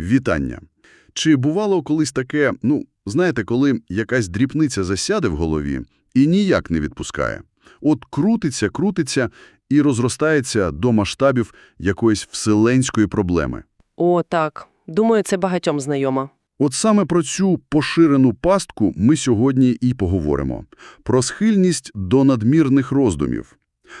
Вітання. Чи бувало колись таке, ну, знаєте, коли якась дрібниця засяде в голові і ніяк не відпускає? От крутиться, крутиться і розростається до масштабів якоїсь вселенської проблеми. О, так. Думаю, це багатьом знайомо. От саме про цю поширену пастку ми сьогодні і поговоримо. Про схильність до надмірних роздумів.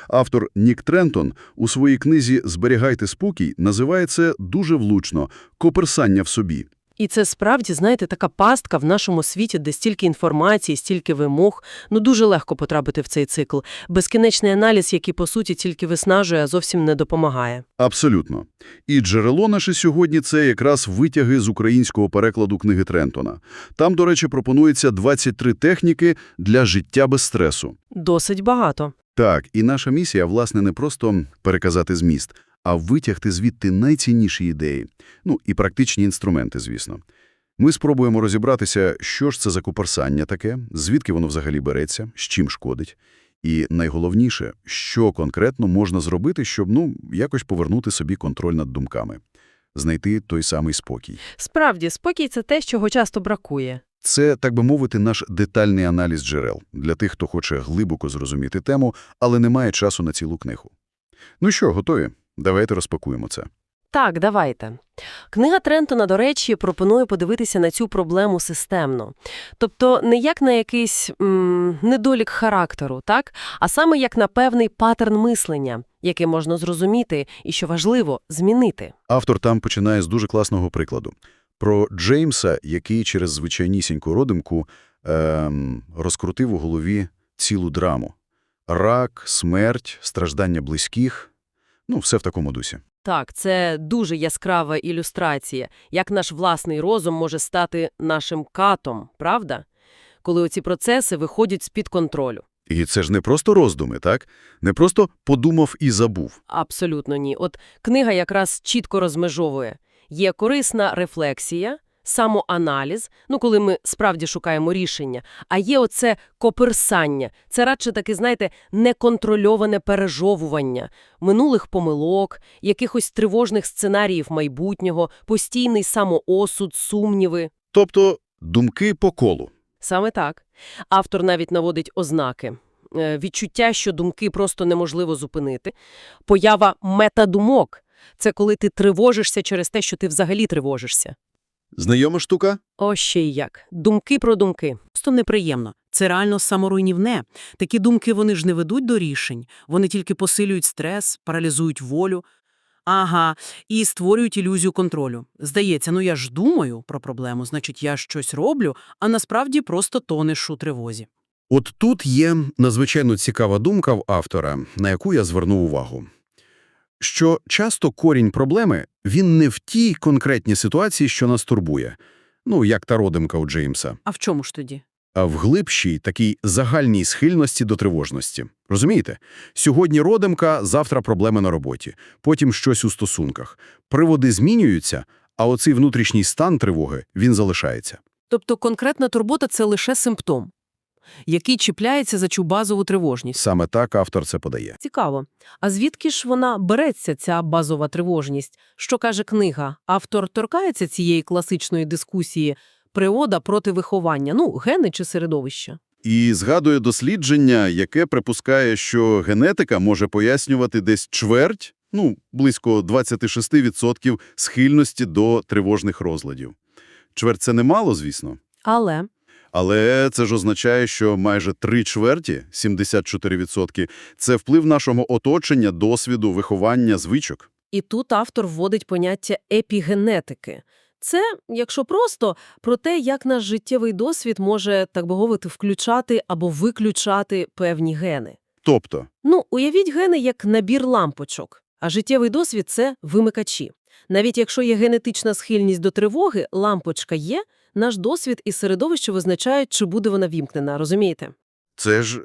Автор Нік Трентон у своїй книзі «Зберігайте спокій» називає це дуже влучно – «коперсання в собі». І це справді, знаєте, така пастка в нашому світі, де стільки інформації, стільки вимог. Ну, дуже легко потрапити в цей цикл. Безкінечний аналіз, який, по суті, тільки виснажує, а зовсім не допомагає. Абсолютно. І джерело наше сьогодні – це якраз витяги з українського перекладу книги Трентона. Там, до речі, пропонується 23 техніки для життя без стресу. Досить багато. Так, і наша місія, власне, не просто переказати зміст, а витягти звідти найцінніші ідеї. Ну, і практичні інструменти, звісно. Ми спробуємо розібратися, що ж це за куперсання таке, звідки воно взагалі береться, з чим шкодить. І найголовніше, що конкретно можна зробити, щоб, ну, якось повернути собі контроль над думками. Знайти той самий спокій. Справді, спокій – це те, чого часто бракує. Це, так би мовити, наш детальний аналіз джерел для тих, хто хоче глибоко зрозуміти тему, але не має часу на цілу книгу. Ну що, готові? Давайте розпакуємо це. Так, давайте. Книга Трентона, до речі, пропонує подивитися на цю проблему системно. Тобто не як на якийсь м, недолік характеру, так? а саме як на певний паттерн мислення, який можна зрозуміти і, що важливо, змінити. Автор там починає з дуже класного прикладу. Про Джеймса, який через звичайнісіньку родимку ем, розкрутив у голові цілу драму. Рак, смерть, страждання близьких. Ну, все в такому дусі. Так, це дуже яскрава ілюстрація, як наш власний розум може стати нашим катом, правда? Коли оці процеси виходять з-під контролю. І це ж не просто роздуми, так? Не просто подумав і забув. Абсолютно ні. От книга якраз чітко розмежовує. Є корисна рефлексія, самоаналіз, ну коли ми справді шукаємо рішення, а є оце коперсання. Це радше таки, знаєте, неконтрольоване пережовування минулих помилок, якихось тривожних сценаріїв майбутнього, постійний самоосуд, сумніви. Тобто думки по колу. Саме так. Автор навіть наводить ознаки. Е, Відчуття, що думки просто неможливо зупинити. Поява метадумок – це коли ти тривожишся через те, що ти взагалі тривожишся. Знайома штука? О, ще й як. Думки про думки. Просто неприємно. Це реально саморуйнівне. Такі думки вони ж не ведуть до рішень. Вони тільки посилюють стрес, паралізують волю. Ага, і створюють ілюзію контролю. Здається, ну я ж думаю про проблему, значить я щось роблю, а насправді просто тонеш у тривозі. От тут є надзвичайно цікава думка в автора, на яку я звернув увагу. Що часто корінь проблеми, він не в тій конкретній ситуації, що нас турбує, ну, як та родимка у Джеймса, А в чому ж тоді? а в глибшій такій загальній схильності до тривожності. Розумієте? Сьогодні родимка, завтра проблеми на роботі, потім щось у стосунках. Приводи змінюються, а оцей внутрішній стан тривоги, він залишається. Тобто конкретна турбота – це лише симптом, який чіпляється за цю базову тривожність. Саме так автор це подає. Цікаво. А звідки ж вона береться, ця базова тривожність? Що каже книга? Автор торкається цієї класичної дискусії природа проти виховання, ну, гени чи середовище? І згадує дослідження, яке припускає, що генетика може пояснювати десь чверть, ну, близько 26% схильності до тривожних розладів. Чверть – це немало, звісно. Але Але це ж означає, що майже три чверті, 74%, це вплив нашого оточення, досвіду, виховання, звичок. І тут автор вводить поняття епігенетики. Це, якщо просто, про те, як наш життєвий досвід може, так би мовити, включати або виключати певні гени. Тобто, Ну, уявіть гени як набір лампочок, а життєвий досвід – це вимикачі. Навіть якщо є генетична схильність до тривоги, лампочка є, наш досвід і середовище визначають, чи буде вона вімкнена, розумієте? це ж,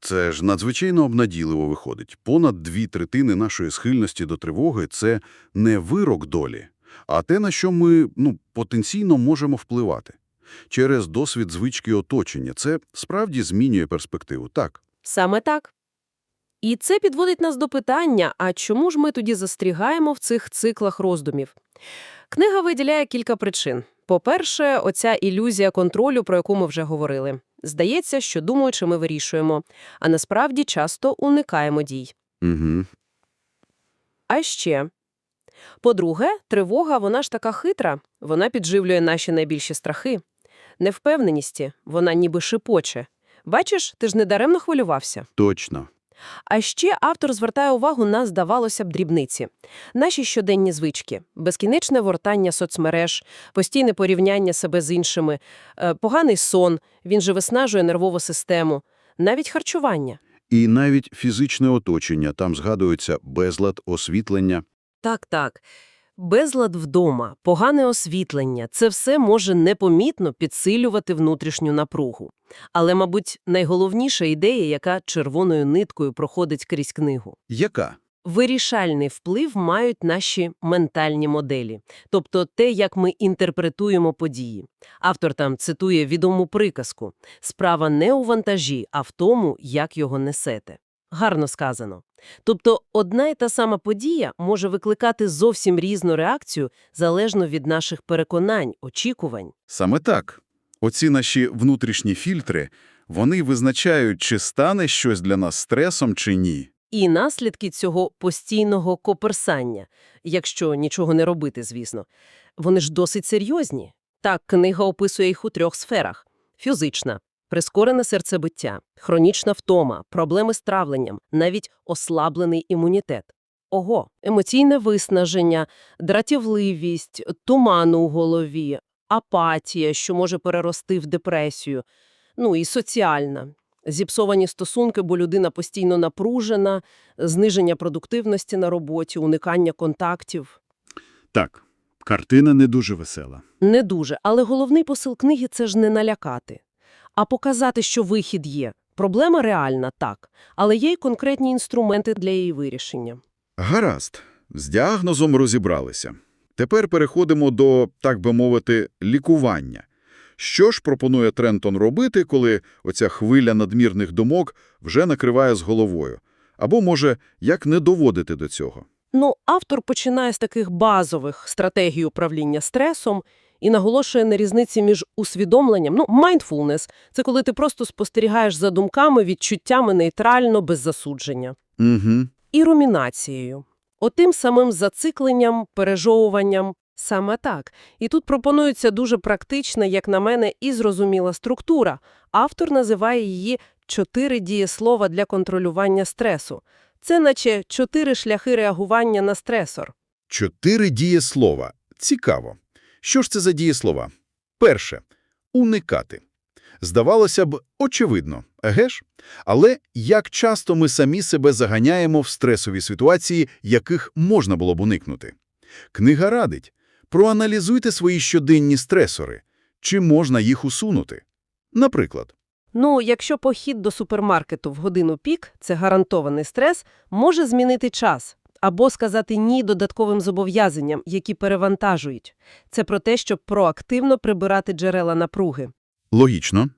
це ж надзвичайно обнадійливо виходить. Понад дві третини нашої схильності до тривоги – це не вирок долі, а те, на що ми ну, потенційно можемо впливати. Через досвід звички оточення це справді змінює перспективу, так. Саме так. І це підводить нас до питання, а чому ж ми тоді застрягаємо в цих циклах роздумів? Книга виділяє кілька причин. По-перше, оця ілюзія контролю, про яку ми вже говорили. Здається, що думаючи, ми вирішуємо, а насправді часто уникаємо дій. Угу. А ще, по-друге, тривога, вона ж така хитра, вона підживлює наші найбільші страхи. Невпевненості, вона ніби шипоче. Бачиш, ти ж недаремно хвилювався. Точно. А ще автор звертає увагу на, здавалося б, дрібниці. Наші щоденні звички, безкінечне вортання соцмереж, постійне порівняння себе з іншими, е, поганий сон, він же виснажує нервову систему, навіть харчування. І навіть фізичне оточення, там згадується безлад, освітлення. Так, так. Безлад вдома, погане освітлення – це все може непомітно підсилювати внутрішню напругу. Але, мабуть, найголовніша ідея, яка червоною ниткою проходить крізь книгу. Яка? Вирішальний вплив мають наші ментальні моделі, тобто те, як ми інтерпретуємо події. Автор там цитує відому приказку «Справа не у вантажі, а в тому, як його несете». Гарно сказано. Тобто одна і та сама подія може викликати зовсім різну реакцію залежно від наших переконань, очікувань. Саме так. Оці наші внутрішні фільтри, вони визначають, чи стане щось для нас стресом, чи ні. І наслідки цього постійного коперсання, якщо нічого не робити, звісно, вони ж досить серйозні. Так, книга описує їх у трьох сферах. Фізична – прискорене серцебиття, хронічна втома, проблеми з травленням, навіть ослаблений імунітет. Ого, емоційне виснаження, дратівливість, туман у голові, апатія, що може перерости в депресію, ну і соціальна. Зіпсовані стосунки, бо людина постійно напружена, зниження продуктивності на роботі, уникання контактів. Так, картина не дуже весела. Не дуже, але головний посил книги – це ж не налякати, а показати, що вихід є. Проблема реальна, так, але є й конкретні інструменти для її вирішення. Гаразд, з діагнозом розібралися. Тепер переходимо до, так би мовити, лікування. Що ж пропонує Трентон робити, коли оця хвиля надмірних думок вже накриває з головою? Або, може, як не доводити до цього? Ну, автор починає з таких базових стратегій управління стресом і наголошує на різниці між усвідомленням, ну, mindfulness – це коли ти просто спостерігаєш за думками, відчуттями нейтрально, без засудження. Угу. і румінацією. Отим самим зацикленням, пережовуванням. Саме так. І тут пропонується дуже практична, як на мене, і зрозуміла структура. Автор називає її «чотири дієслова для контролювання стресу». Це наче чотири шляхи реагування на стресор. Чотири дієслова. Цікаво. Що ж це за дієслова? Перше – уникати. Здавалося б, очевидно, еге ж? Але як часто ми самі себе заганяємо в стресові ситуації, яких можна було б уникнути? Книга радить – проаналізуйте свої щоденні стресори. Чи можна їх усунути? Наприклад, Ну, якщо похід до супермаркету в годину пік – це гарантований стрес, може змінити час. Або сказати «ні» додатковим зобов'язанням, які перевантажують. Це про те, щоб проактивно прибирати джерела напруги. логічно.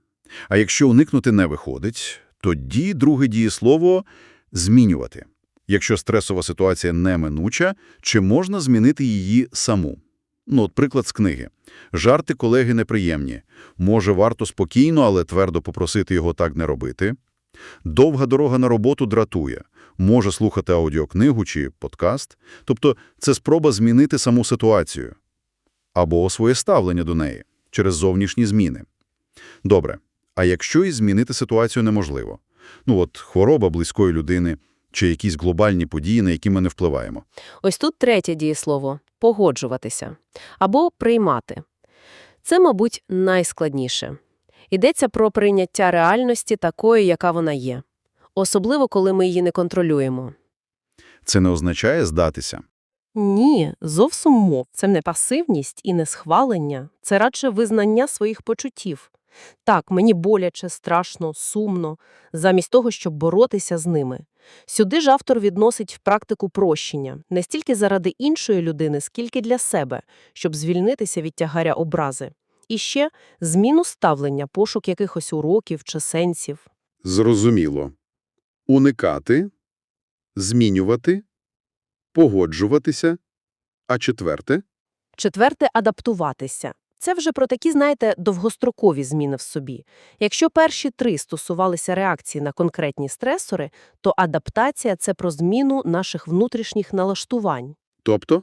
А якщо уникнути не виходить, тоді друге дієслово – змінювати. Якщо стресова ситуація неминуча, чи можна змінити її саму? Ну, от приклад з книги. Жарти колеги неприємні. Може, варто спокійно, але твердо попросити його так не робити? Довга дорога на роботу дратує. Може слухати аудіокнигу чи подкаст. Тобто це спроба змінити саму ситуацію. Або своє ставлення до неї через зовнішні зміни. Добре. А якщо і змінити ситуацію неможливо? Ну от хвороба близької людини чи якісь глобальні події, на які ми не впливаємо. Ось тут третє дієслово – погоджуватися. Або приймати. Це, мабуть, найскладніше. Йдеться про прийняття реальності такої, яка вона є. Особливо, коли ми її не контролюємо. Це не означає здатися. Ні, зовсім мов. Це не пасивність і не схвалення. Це радше визнання своїх почуттів. Так, мені боляче, страшно, сумно, замість того, щоб боротися з ними. Сюди ж автор відносить в практику прощення, не стільки заради іншої людини, скільки для себе, щоб звільнитися від тягаря образи. І ще зміну ставлення, пошук якихось уроків чи сенсів. Зрозуміло. Уникати змінювати, погоджуватися. А четверте? Четверте – адаптуватися. Це вже про такі, знаєте, довгострокові зміни в собі. Якщо перші три стосувалися реакції на конкретні стресори, то адаптація – це про зміну наших внутрішніх налаштувань. Тобто?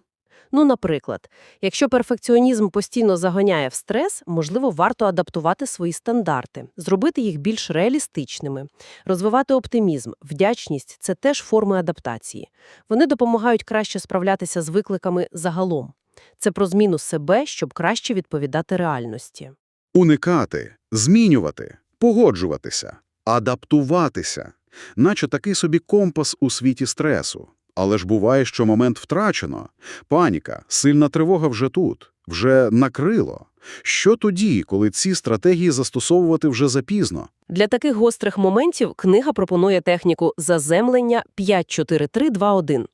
Ну, наприклад, якщо перфекціонізм постійно загоняє в стрес, можливо, варто адаптувати свої стандарти, зробити їх більш реалістичними, розвивати оптимізм, вдячність – це теж форми адаптації. Вони допомагають краще справлятися з викликами загалом. Це про зміну себе, щоб краще відповідати реальності. Уникати, змінювати, погоджуватися, адаптуватися. Наче такий собі компас у світі стресу. Але ж буває, що момент втрачено. Паніка, сильна тривога вже тут, вже накрило. Що тоді, коли ці стратегії застосовувати вже запізно? Для таких гострих моментів книга пропонує техніку заземлення 5-4-3-2-1.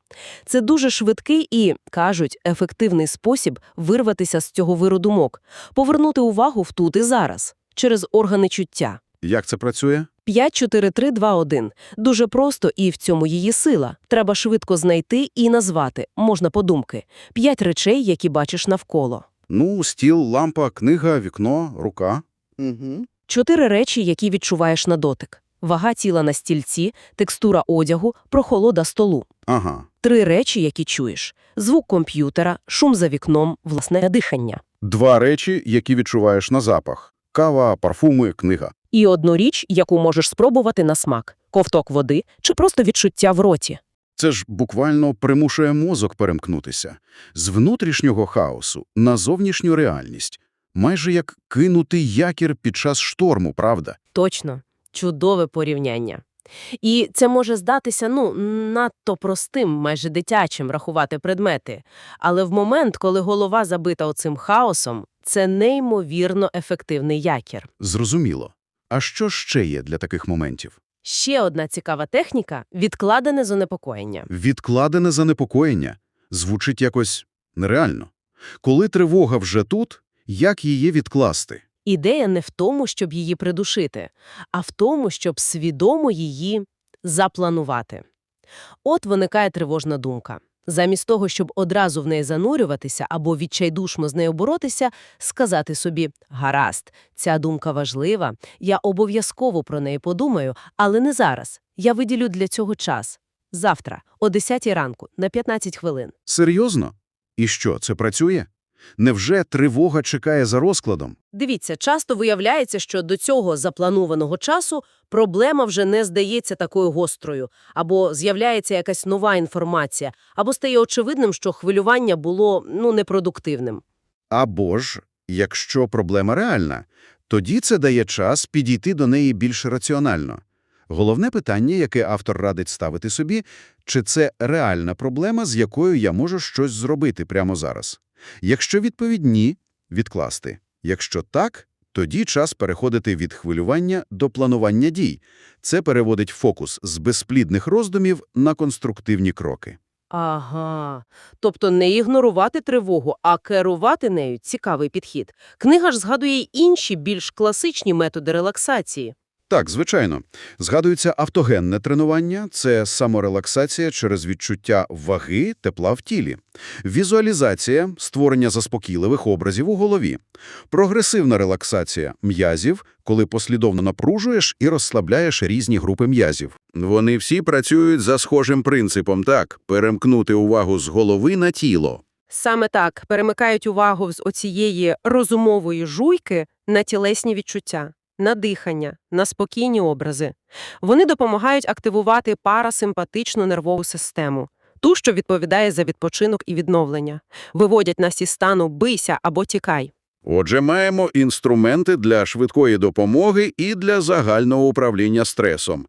Це дуже швидкий і, кажуть, ефективний спосіб вирватися з цього виру думок, повернути увагу в тут і зараз, через органи чуття. Як це працює? 5-4-3-2-1. Дуже просто і в цьому її сила. Треба швидко знайти і назвати, можна подумки, п'ять речей, які бачиш навколо. Ну, стіл, лампа, книга, вікно, рука. Угу. Чотири речі, які відчуваєш на дотик. Вага тіла на стільці, текстура одягу, прохолода столу. Ага. Три речі, які чуєш. Звук комп'ютера, шум за вікном, власне дихання. Два речі, які відчуваєш на запах. Кава, парфуми, книга. І одну річ, яку можеш спробувати на смак. Ковток води чи просто відчуття в роті. Це ж буквально примушує мозок перемкнутися. З внутрішнього хаосу на зовнішню реальність. Майже як кинути якір під час шторму, правда? Точно. Чудове порівняння. І це може здатися, ну, надто простим, майже дитячим рахувати предмети. Але в момент, коли голова забита оцим хаосом, це неймовірно ефективний якір. Зрозуміло. А що ще є для таких моментів? Ще одна цікава техніка – відкладене занепокоєння. Відкладене занепокоєння. Звучить якось нереально. Коли тривога вже тут, як її відкласти? Ідея не в тому, щоб її придушити, а в тому, щоб свідомо її запланувати. От виникає тривожна думка. Замість того, щоб одразу в неї занурюватися або відчайдушно з нею боротися, сказати собі «Гаразд, ця думка важлива, я обов'язково про неї подумаю, але не зараз. Я виділю для цього час. Завтра, о 10 ранку, на 15 хвилин. Серйозно? І що, це працює? Невже тривога чекає за розкладом? Дивіться, часто виявляється, що до цього запланованого часу проблема вже не здається такою гострою, або з'являється якась нова інформація, або стає очевидним, що хвилювання було ну непродуктивним. Або ж, якщо проблема реальна, тоді це дає час підійти до неї більш раціонально. Головне питання, яке автор радить ставити собі, чи це реальна проблема, з якою я можу щось зробити прямо зараз. Якщо відповідь ні – відкласти. Якщо так, тоді час переходити від хвилювання до планування дій. Це переводить фокус з безплідних роздумів на конструктивні кроки. Ага. Тобто не ігнорувати тривогу, а керувати нею – цікавий підхід. Книга ж згадує й інші, більш класичні методи релаксації. Так, звичайно. Згадується автогенне тренування – це саморелаксація через відчуття ваги, тепла в тілі. Візуалізація – створення заспокійливих образів у голові. Прогресивна релаксація – м'язів, коли послідовно напружуєш і розслабляєш різні групи м'язів. Вони всі працюють за схожим принципом, так, перемкнути увагу з голови на тіло. Саме так перемикають увагу з оцієї розумової жуйки на тілесні відчуття, на дихання, на спокійні образи. Вони допомагають активувати парасимпатичну нервову систему, ту, що відповідає за відпочинок і відновлення. Виводять нас із стану «бийся» або «тікай». Отже, маємо інструменти для швидкої допомоги і для загального управління стресом.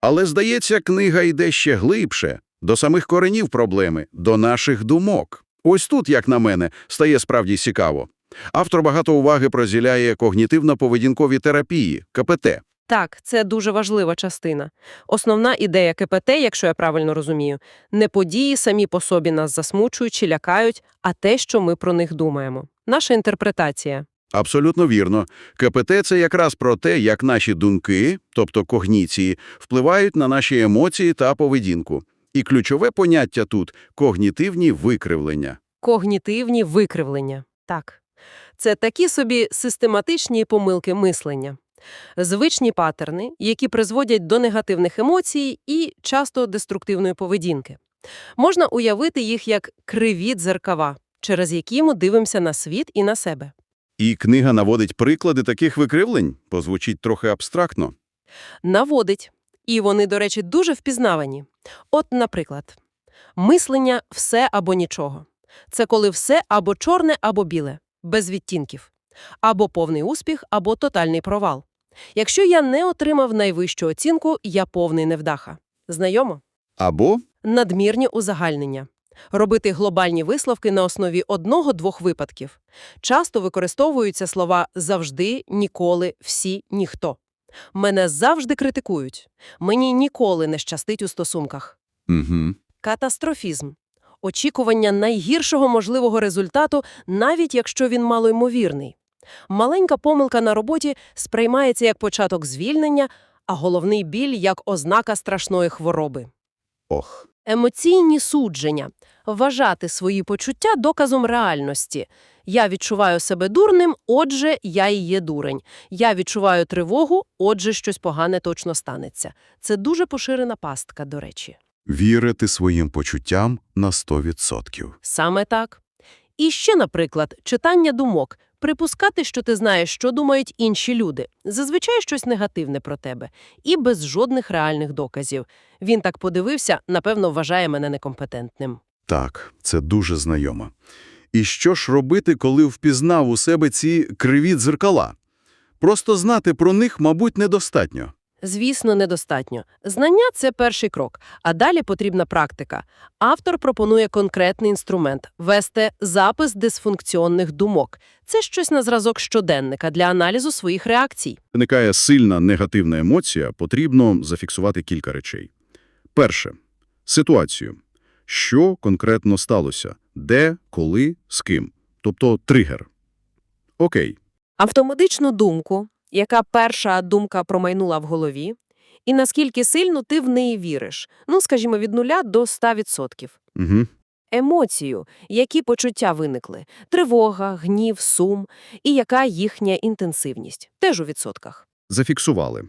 Але, здається, книга йде ще глибше, до самих коренів проблеми, до наших думок. Ось тут, як на мене, стає справді цікаво. Автор багато уваги приділяє когнітивно-поведінковій терапії, КПТ. Так, це дуже важлива частина. Основна ідея КПТ, якщо я правильно розумію, не події самі по собі нас засмучують чи лякають, а те, що ми про них думаємо. Наша інтерпретація. Абсолютно вірно. КПТ – це якраз про те, як наші думки, тобто когніції, впливають на наші емоції та поведінку. І ключове поняття тут – когнітивні викривлення. Когнітивні викривлення. Так. Це такі собі систематичні помилки мислення. Звичні патерни, які призводять до негативних емоцій і часто деструктивної поведінки. Можна уявити їх як криві дзеркава, через які ми дивимося на світ і на себе. І книга наводить приклади таких викривлень, позвучить трохи абстрактно. Наводить. І вони, до речі, дуже впізнавані. От, наприклад, мислення «все або нічого». Це коли все або чорне, або біле, без відтінків. Або повний успіх, або тотальний провал. Якщо я не отримав найвищу оцінку, я повний невдаха. Знайомо? Або Надмірні узагальнення. Робити глобальні висновки на основі одного-двох випадків. Часто використовуються слова «завжди», «ніколи», «всі», «ніхто». Мене завжди критикують. Мені ніколи не щастить у стосунках. угу. Катастрофізм. Очікування найгіршого можливого результату, навіть якщо він малоймовірний. Маленька помилка на роботі сприймається як початок звільнення, а головний біль – як ознака страшної хвороби. ох. Емоційні судження. Вважати свої почуття доказом реальності. Я відчуваю себе дурним, отже, я і є дурень. Я відчуваю тривогу, отже, щось погане точно станеться. Це дуже поширена пастка, до речі. Вірити своїм почуттям на 100%. Саме так. І ще, наприклад, читання думок. Припускати, що ти знаєш, що думають інші люди. Зазвичай щось негативне про тебе. І без жодних реальних доказів. Він так подивився, напевно, вважає мене некомпетентним. Так, це дуже знайомо. І що ж робити, коли впізнав у себе ці криві дзеркала? Просто знати про них, мабуть, недостатньо. Звісно, недостатньо. Знання – це перший крок, а далі потрібна практика. Автор пропонує конкретний інструмент – вести запис дисфункціонних думок. Це щось на зразок щоденника для аналізу своїх реакцій. Виникає сильна негативна емоція, потрібно зафіксувати кілька речей. Перше – ситуацію. Що конкретно сталося? Де, коли, з ким? Тобто тригер. Окей. Автоматичну думку, яка перша думка промайнула в голові, і наскільки сильно ти в неї віриш. Ну, скажімо, від нуля до 100%. Угу. Емоцію, які почуття виникли – тривога, гнів, сум, і яка їхня інтенсивність. Теж у відсотках. Зафіксували.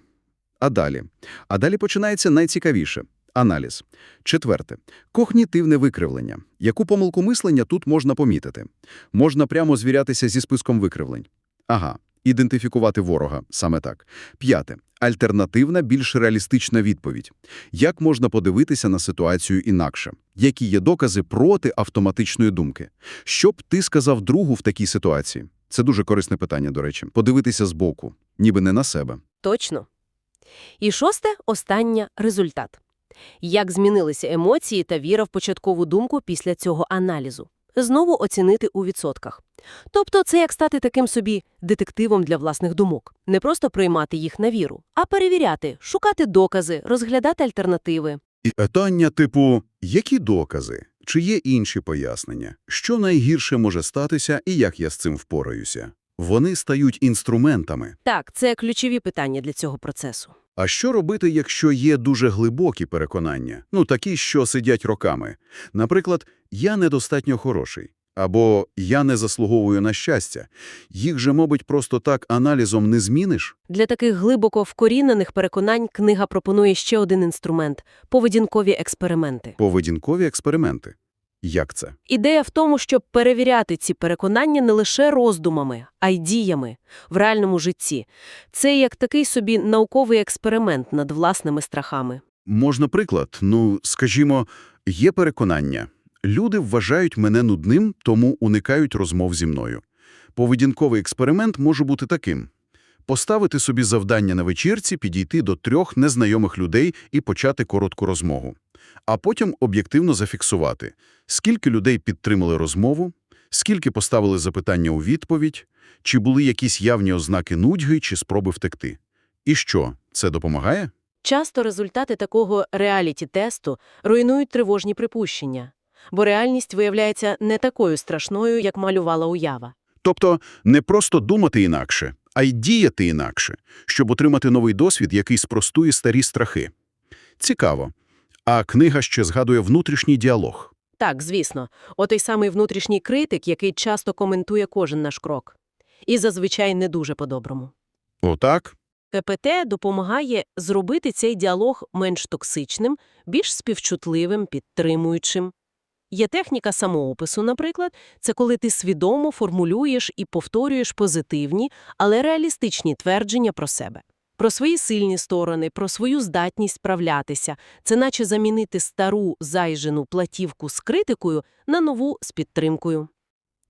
А далі? А далі починається найцікавіше – аналіз. Четверте – когнітивне викривлення. Яку помилку мислення тут можна помітити? Можна прямо звірятися зі списком викривлень. Ага, ідентифікувати ворога, саме так. П'яте – альтернативна, більш реалістична відповідь. Як можна подивитися на ситуацію інакше? Які є докази проти автоматичної думки? Що б ти сказав другу в такій ситуації? Це дуже корисне питання, до речі. Подивитися збоку, ніби не на себе. Точно. І шосте – останнє – результат. Як змінилися емоції та віра в початкову думку після цього аналізу? Знову оцінити у відсотках. Тобто це як стати таким собі детективом для власних думок. Не просто приймати їх на віру, а перевіряти, шукати докази, розглядати альтернативи. І питання типу «Які докази?» Чи є інші пояснення? Що найгірше може статися і як я з цим впораюся? Вони стають інструментами. Так, це ключові питання для цього процесу. А що робити, якщо є дуже глибокі переконання? Ну, такі, що сидять роками. Наприклад, «я недостатньо хороший» або «я не заслуговую на щастя». Їх же, мабуть, просто так аналізом не зміниш? Для таких глибоко вкорінених переконань книга пропонує ще один інструмент – поведінкові експерименти. Поведінкові експерименти. Як це? Ідея в тому, щоб перевіряти ці переконання не лише роздумами, а й діями в реальному житті. Це як такий собі науковий експеримент над власними страхами. Можна приклад. Ну, скажімо, є переконання. Люди вважають мене нудним, тому уникають розмов зі мною. Поведінковий експеримент може бути таким. Поставити собі завдання на вечірці, підійти до трьох незнайомих людей і почати коротку розмову. А потім об'єктивно зафіксувати, скільки людей підтримали розмову, скільки поставили запитання у відповідь, чи були якісь явні ознаки нудьги чи спроби втекти. І що, це допомагає? Часто результати такого реаліті-тесту руйнують тривожні припущення, бо реальність виявляється не такою страшною, як малювала уява. Тобто не просто думати інакше, а й діяти інакше, щоб отримати новий досвід, який спростує старі страхи. Цікаво. А книга ще згадує внутрішній діалог. Так, звісно. Отой самий внутрішній критик, який часто коментує кожен наш крок. І зазвичай не дуже по-доброму. Отак? КПТ допомагає зробити цей діалог менш токсичним, більш співчутливим, підтримуючим. Є техніка самоопису, наприклад, це коли ти свідомо формулюєш і повторюєш позитивні, але реалістичні твердження про себе. Про свої сильні сторони, про свою здатність справлятися. Це наче замінити стару зайжену платівку з критикою на нову з підтримкою.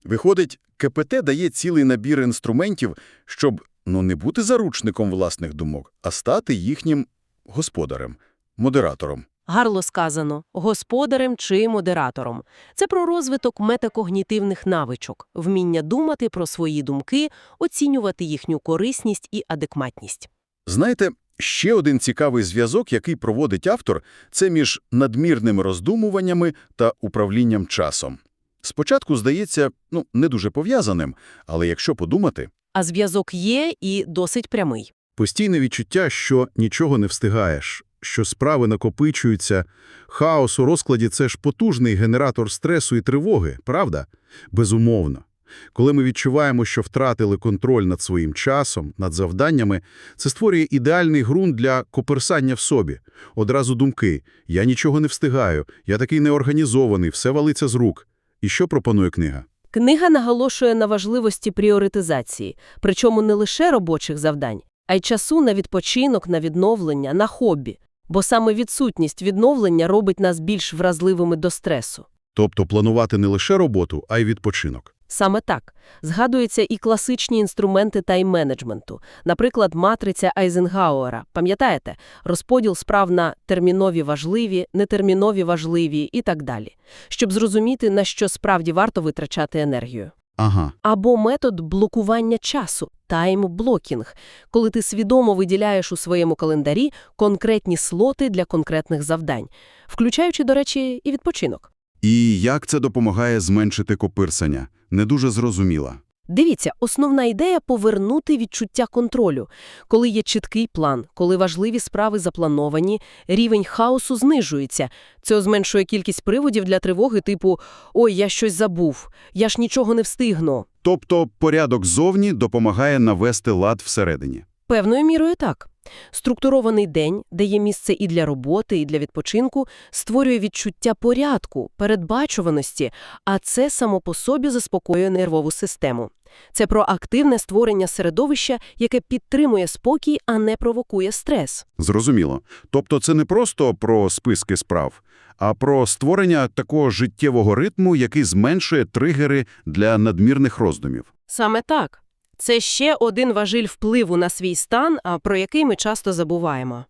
Виходить, КПТ дає цілий набір інструментів, щоб ну не бути заручником власних думок, а стати їхнім господарем, модератором. Гарло сказано господарем чи модератором. Це про розвиток метакогнітивних навичок, вміння думати про свої думки, оцінювати їхню корисність і адекватність. Знаєте, ще один цікавий зв'язок, який проводить автор, це між надмірними роздумуваннями та управлінням часом. Спочатку здається, ну, не дуже пов'язаним, але якщо подумати, А зв'язок є і досить прямий. Постійне відчуття, що нічого не встигаєш, що справи накопичуються. Хаос у розкладі – це ж потужний генератор стресу і тривоги, правда? Безумовно. Коли ми відчуваємо, що втратили контроль над своїм часом, над завданнями, це створює ідеальний ґрунт для коперсання в собі. Одразу думки «я нічого не встигаю», «я такий неорганізований», «все валиться з рук». І що пропонує книга? Книга наголошує на важливості пріоритизації, причому не лише робочих завдань, а й часу на відпочинок, на відновлення, на хобі. Бо саме відсутність відновлення робить нас більш вразливими до стресу. Тобто планувати не лише роботу, а й відпочинок. Саме так. Згадуються і класичні інструменти тайм-менеджменту, наприклад, матриця Айзенгауера. Пам'ятаєте? Розподіл справ на термінові важливі, нетермінові важливі і так далі. Щоб зрозуміти, на що справді варто витрачати енергію. Ага. Або метод блокування часу – тайм-блокінг, коли ти свідомо виділяєш у своєму календарі конкретні слоти для конкретних завдань, включаючи, до речі, і відпочинок. І як це допомагає зменшити копирсання? Не дуже зрозуміла. Дивіться, основна ідея – повернути відчуття контролю. Коли є чіткий план, коли важливі справи заплановані, рівень хаосу знижується. Це зменшує кількість приводів для тривоги типу «Ой, я щось забув, я ж нічого не встигну». Тобто порядок зовні допомагає навести лад всередині. Певною мірою так. Структурований день, де є місце і для роботи, і для відпочинку, створює відчуття порядку, передбачуваності, а це само по собі заспокоює нервову систему. Це про активне створення середовища, яке підтримує спокій, а не провокує стрес. Зрозуміло. Тобто це не просто про списки справ, а про створення такого життєвого ритму, який зменшує тригери для надмірних роздумів. Саме так. Це ще один важіль впливу на свій стан, про який ми часто забуваємо.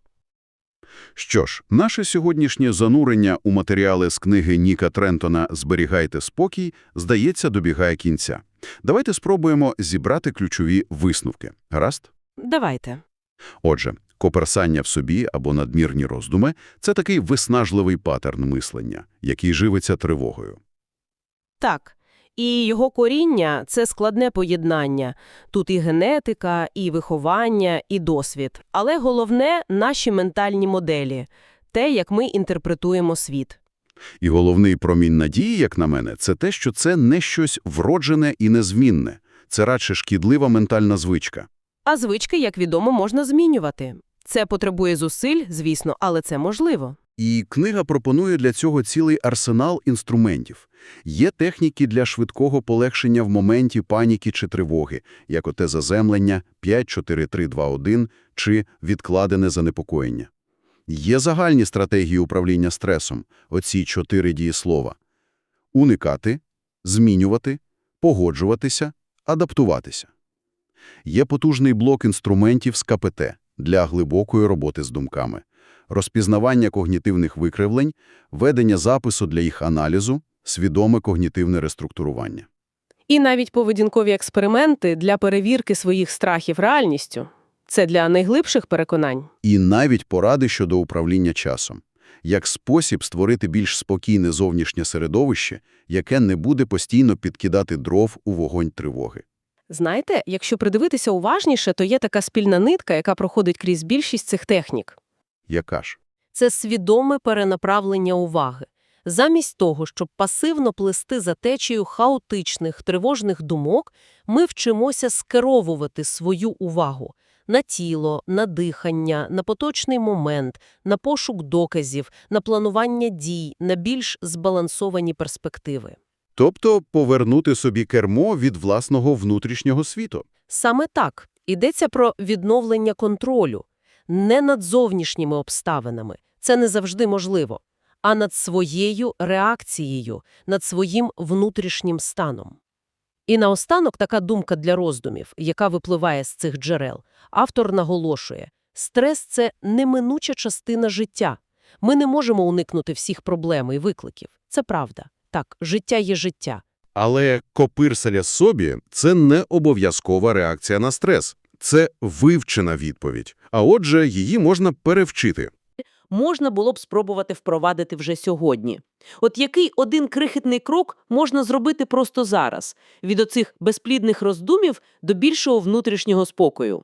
Що ж, наше сьогоднішнє занурення у матеріали з книги Ніка Трентона «Зберігайте спокій» здається добігає кінця. Давайте спробуємо зібрати ключові висновки. Гаразд? Давайте. Отже, коперсання в собі або надмірні роздуми – це такий виснажливий паттерн мислення, який живиться тривогою. Так. І його коріння – це складне поєднання. Тут і генетика, і виховання, і досвід. Але головне – наші ментальні моделі. Те, як ми інтерпретуємо світ. І головний промінь надії, як на мене, це те, що це не щось вроджене і незмінне. Це радше шкідлива ментальна звичка. А звички, як відомо, можна змінювати. Це потребує зусиль, звісно, але це можливо. І книга пропонує для цього цілий арсенал інструментів. Є техніки для швидкого полегшення в моменті паніки чи тривоги, як оте заземлення 5-4-3-2-1 чи відкладене занепокоєння. Є загальні стратегії управління стресом, оці чотири дієслова. Уникати, змінювати, погоджуватися, адаптуватися. Є потужний блок інструментів з КПТ для глибокої роботи з думками розпізнавання когнітивних викривлень, ведення запису для їх аналізу, свідоме когнітивне реструктурування. І навіть поведінкові експерименти для перевірки своїх страхів реальністю. Це для найглибших переконань. І навіть поради щодо управління часом, як спосіб створити більш спокійне зовнішнє середовище, яке не буде постійно підкидати дров у вогонь тривоги. Знаєте, якщо придивитися уважніше, то є така спільна нитка, яка проходить крізь більшість цих технік. Яка ж? Це свідоме перенаправлення уваги. Замість того, щоб пасивно плести за течією хаотичних, тривожних думок, ми вчимося скеровувати свою увагу на тіло, на дихання, на поточний момент, на пошук доказів, на планування дій, на більш збалансовані перспективи. Тобто повернути собі кермо від власного внутрішнього світу. Саме так йдеться про відновлення контролю. Не над зовнішніми обставинами, це не завжди можливо, а над своєю реакцією, над своїм внутрішнім станом. І наостанок така думка для роздумів, яка випливає з цих джерел. Автор наголошує, стрес – це неминуча частина життя. Ми не можемо уникнути всіх проблем і викликів. Це правда. Так, життя є життя. Але копирсаля собі – це не обов'язкова реакція на стрес. Це вивчена відповідь. А отже, її можна перевчити. можна було б спробувати впровадити вже сьогодні. От який один крихітний крок можна зробити просто зараз, від оцих безплідних роздумів до більшого внутрішнього спокою?